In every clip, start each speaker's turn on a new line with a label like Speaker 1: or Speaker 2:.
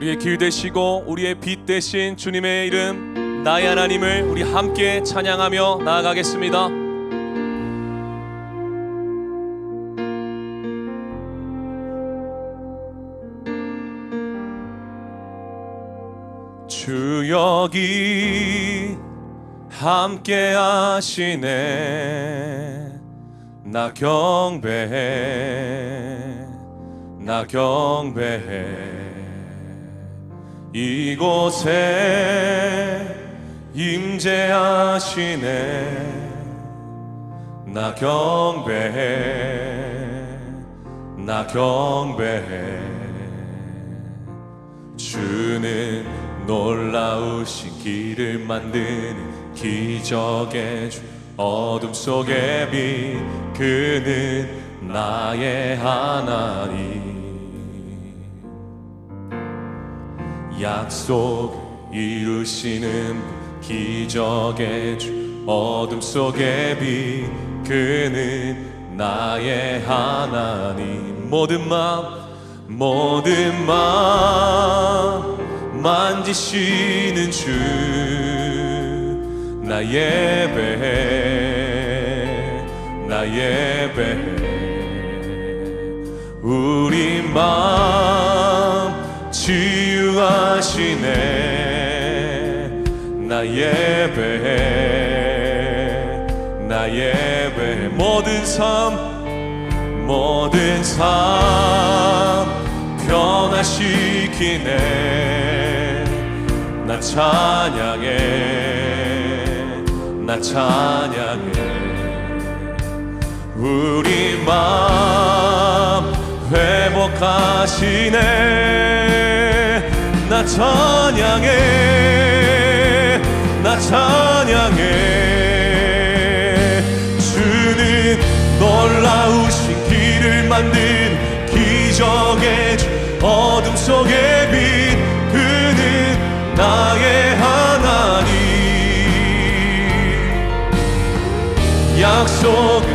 Speaker 1: 우리의 길 되시고 우리의 빛 되신 주님의 이름 나의 하나님을 우리 함께 찬양하며 나아가겠습니다. 주 여기 함께 하시네 나 경배해 나 경배해 이곳에 임재하시네. 나 경배해 나 경배해 주는 놀라우신 길을 만드는 기적의 주 어둠 속의 빛 그는 나의 하나님 약속 이루시는 기적의 주 어둠 속의 빛 그는 나의 하나님. 모든 마음 모든 마음 만지시는 주 나 예배해 나 예배해 우리 마음 치유 하시네. 나 예배해 나 예배해 모든 삶 모든 삶. 변화시키네. 나 찬양해. 나 찬양해. 우리 마음 회복하시네. 나 찬양해 나 찬양해. 주는 놀라우신 길을 만든 기적의 주 어둠 속의 빛 그는 나의 하나님. 약속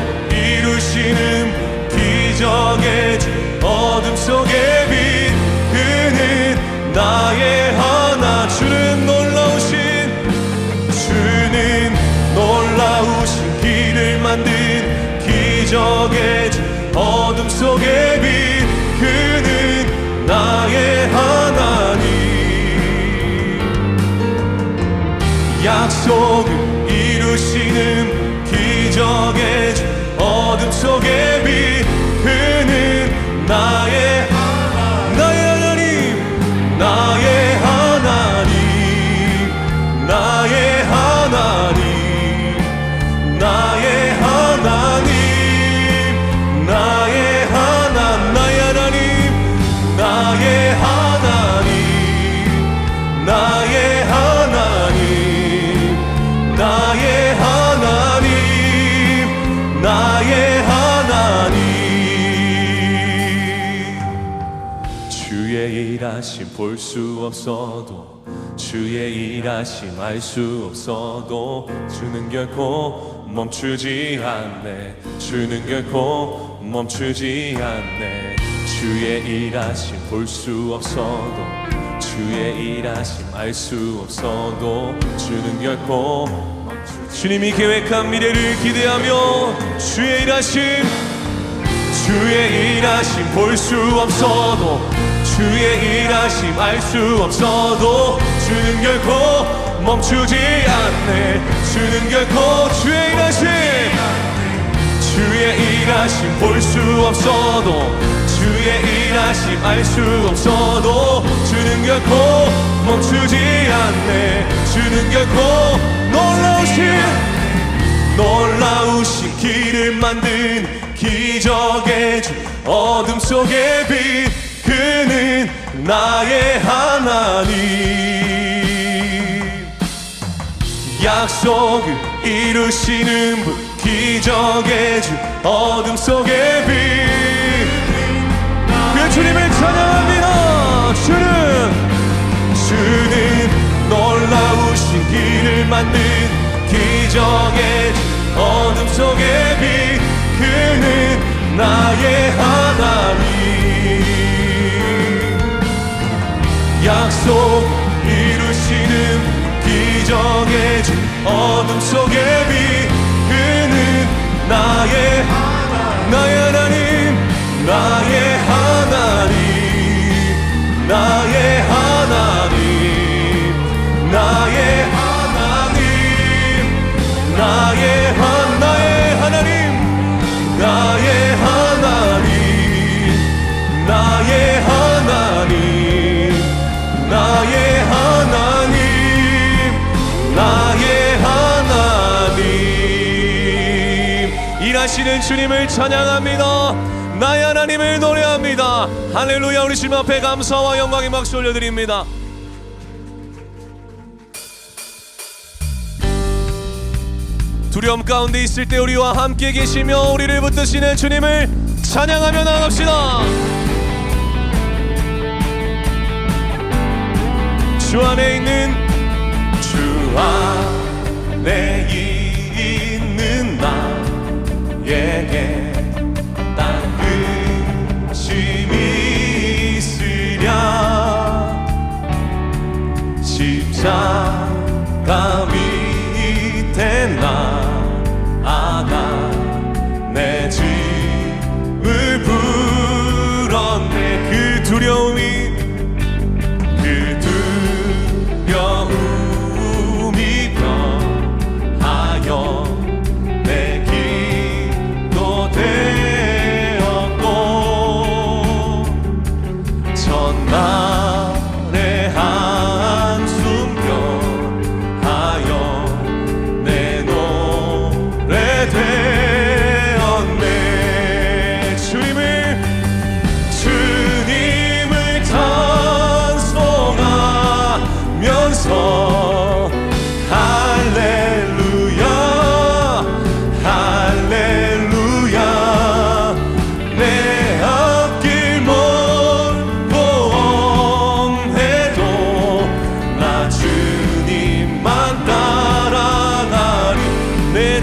Speaker 1: 주 어둠 속의 빛 그는 나의 하나님. 약속 볼 수 없어도 주의 일하심 알 수 없어도 주는 결코 멈추지 않네. 주는 결코 멈추지 않네. 주의 일하심 볼 수 없어도 주의 일하심 알 수 없어도 주는 결코 주님이 계획한 미래를 기대하며 주의 일하심 주의 일하심 볼 수 없어도 주의 일하심 알 수 없어도 주는 결코 멈추지 않네. 주는 결코 주의 일하심 주의 일하심 볼 수 없어도 주의 일하심 알 수 없어도 주는 결코 멈추지 않네. 주는 결코 놀라우신 놀라우신 길을 만든 기적의 주 어둠 속의 빛 그는 나의 하나님. 약속을 이루시는 분 기적의 주 어둠 속의 빛그 주님을 찬양합니다. 주는 주는 놀라우신 길을 만든 기적의 주 어둠 속의 빛. 그는 나의 하나님 약속 이루시는 기적의 주 어둠 속에 빛 그는 나의 나의 하나님. 나의 하나님. 나의 하시는 주님을 찬양합니다. 나의 하나님을 노래합니다. 할렐루야 우리 주님 앞에 감사와 영광의 박수 올려드립니다. 두려움 가운데 있을 때 우리와 함께 계시며 우리를 붙드시는 주님을 찬양하며 나갑시다. 주 안에 있는 주 안에 있는 come.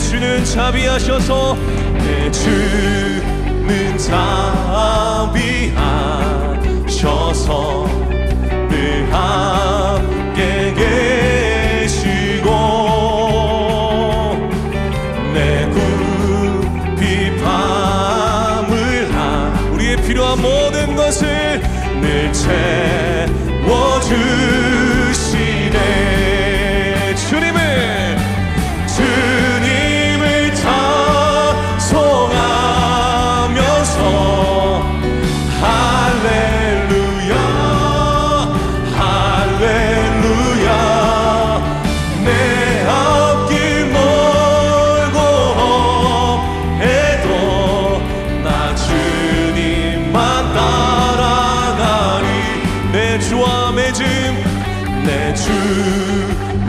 Speaker 1: 주는 자비하셔서 내 주는 자비하셔서 늘 하.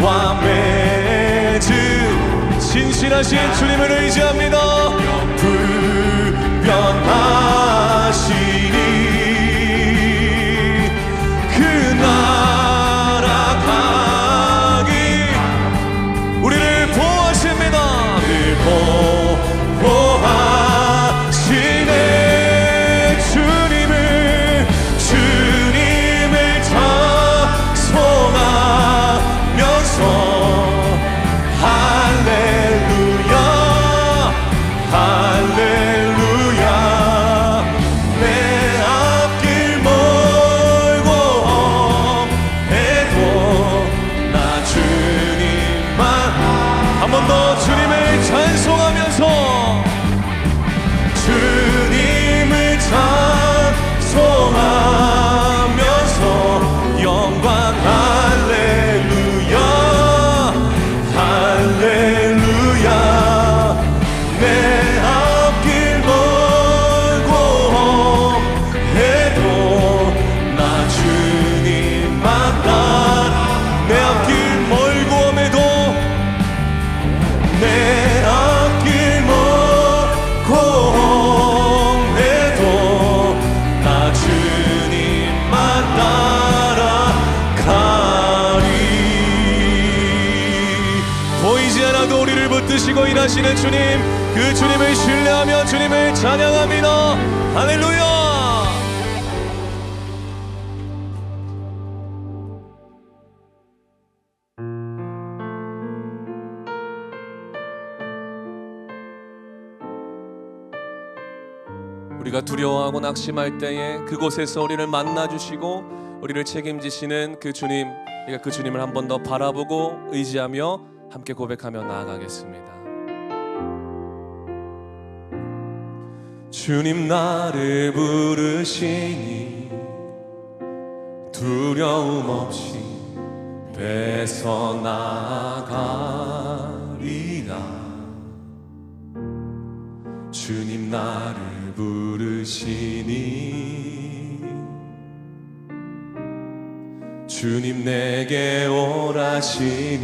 Speaker 1: 와 매주 진실하신 주님을 의지합니다. 불변하신 하시고 일하시는 주님 그 주님을 신뢰하며 주님을 찬양합니다 할렐루야 우리가 두려워하고 낙심할 때에 그곳에서 우리를 만나 주시고 우리를 책임지시는 그 주님, 우리가 그 주님을 한 번 더 바라보고 의지하며 함께 고백하며 나아가겠습니다. 주님 나를 부르시니 두려움 없이 뺏어나가리라. 주님 나를 부르시니 주님 내게 오라시니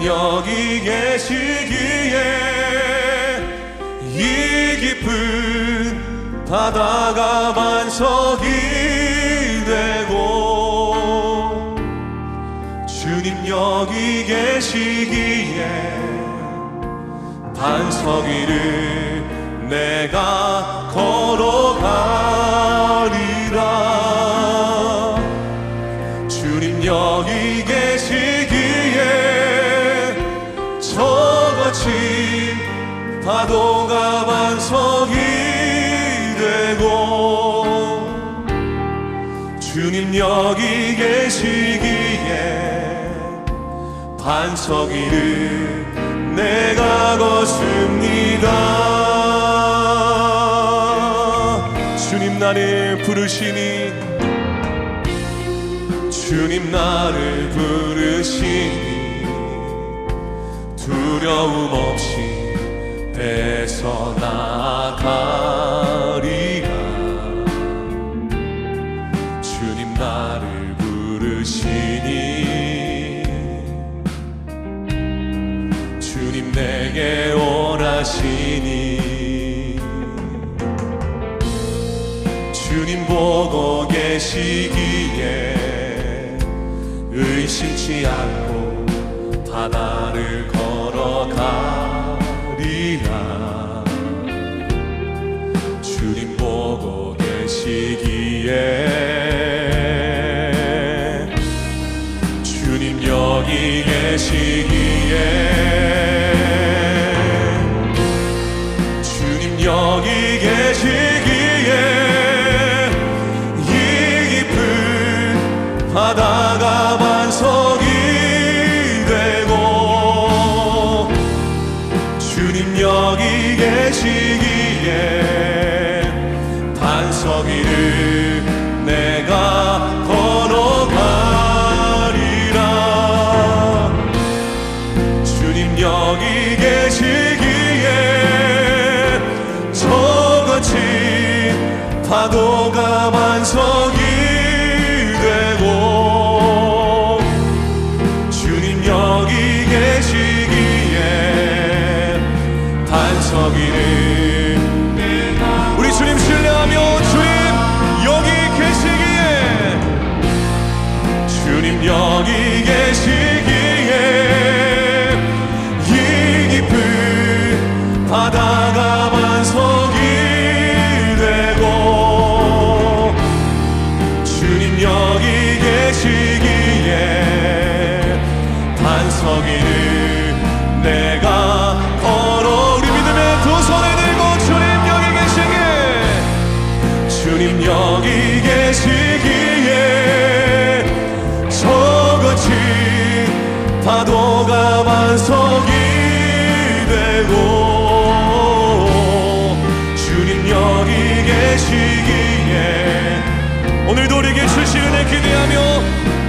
Speaker 1: 주님 여기 계시기에 이 깊은 바다가 반석이 되고 주님 여기 계시기에 반석 위를 내가 걸 여기 계시기에 반석 위를 내가 걷습니다. 주님 나를 부르시니 주님 나를 부르시니 두려움 없이 뺏어 나가 계시기에 의심치 않고 바다를 걸어가 주님 여기 계시기에 저같이 파도가 반석이 되고 주님 여기 계시기에 오늘도 우리에게 주시는 애 기대하며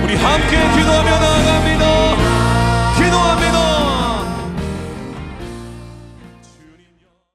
Speaker 1: 우리 함께 기도하며 나아갑니다